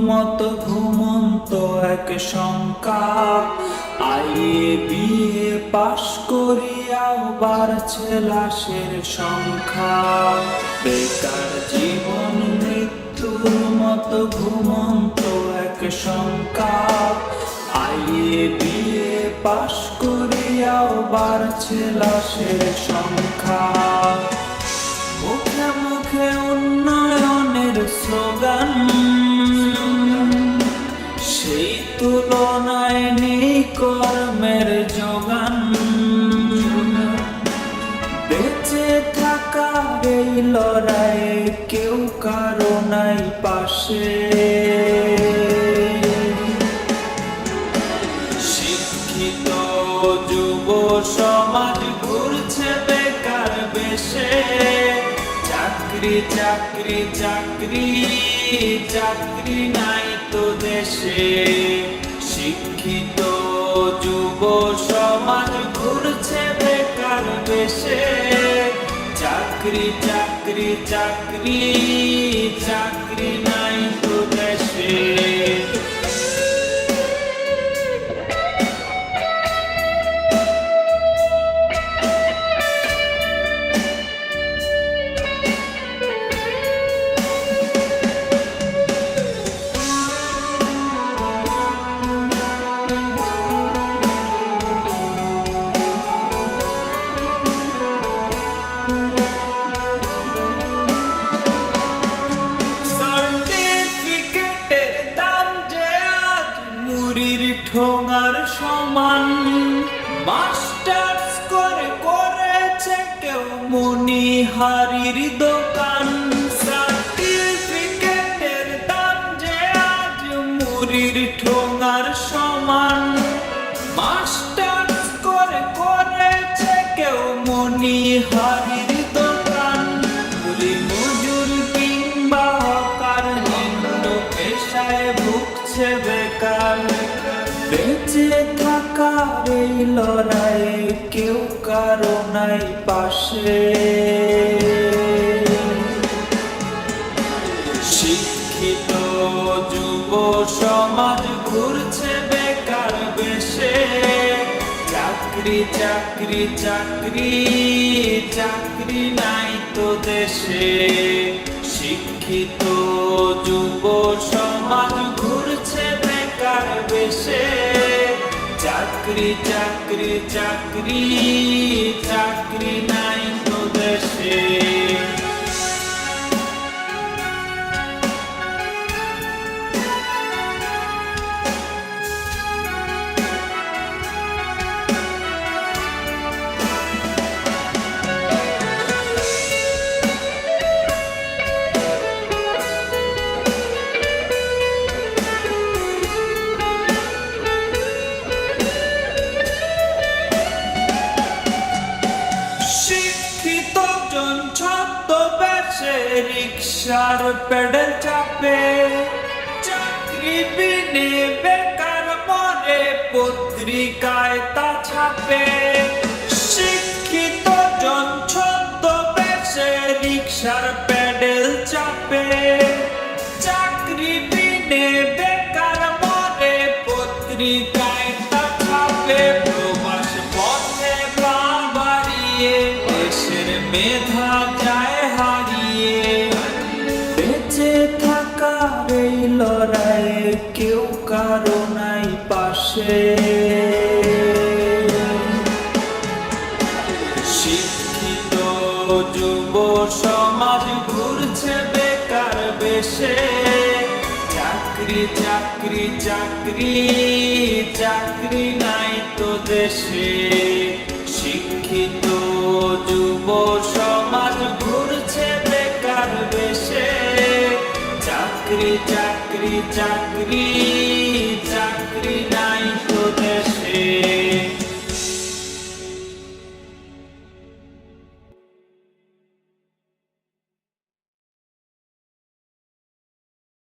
মতো ঘুমন্ত এক শঙ্কা। আইয়ে বিয়ে পাশ করিয়াও বাড়ছে লাশের সংখ্যা। বেকার জীবন, মৃত্যুর মতো ঘুমন্ত এক শঙ্কা। আইয়ে বিয়ে পাশ করিয়াও বাড়ছে লাশের সংখ্যা। মুখে মুখে এই কেউ কারও নাই পাশে। শিক্ষিত যুব সমাজ ঘুরছে বেকার বেশে। চাকরি চাকরি চাকরি চাকরি নাই তো দেশে। শিক্ষিত যুব সমাজ ঘুরছে বেকার বেশে। চাকরি চাকরি চাকরি চাকরি নাই। ঠোঙার সমান মাস্টার্স করে করেছে কেউ মনিহারির দোকান। সার্টিফিকেটের দাম যে আজ মুড়ির ঠোঙার সমান। মাস্টার্স করে করেছে কেউ মনিহারির দোকান বেঁচে থাকার এই লড়াই কেউ কারও নাই পাশে। শিক্ষিত যুব সমাজ ঘুরছে বেকার বেশে। চাকরি চাকরি চাকরি চাকরি নাই তো দেশে। শিক্ষিত যুব সমাজ ঘুরছে বেকার বেশে। চাকরি চাকরি চাকরি চাকরি নাই। রিক্সার পেডেল চাপে চাকরি বিনে বেকার মরে পত্রিকায় তা ছাপে শিক্ষিত জন ছদ্মবেশে রিক্সার পেডেল চাপে চাকরি বিনে বেকার মরে পত্রিকায় তা ছাপে প্রবাস পথে বাড়িয়ে দেশের মেধা এই লড়াইয়ে কেউ কারও নাই পাশে। শিক্ষিত যুব সমাজ ঘুরছে বেকার বেশে। চাকরি চাকরি চাকরি চাকরি নাই তো দেশে। শিক্ষিত যুব সমাজ চাকরি চাকরি চাকরি চাকরি দেশে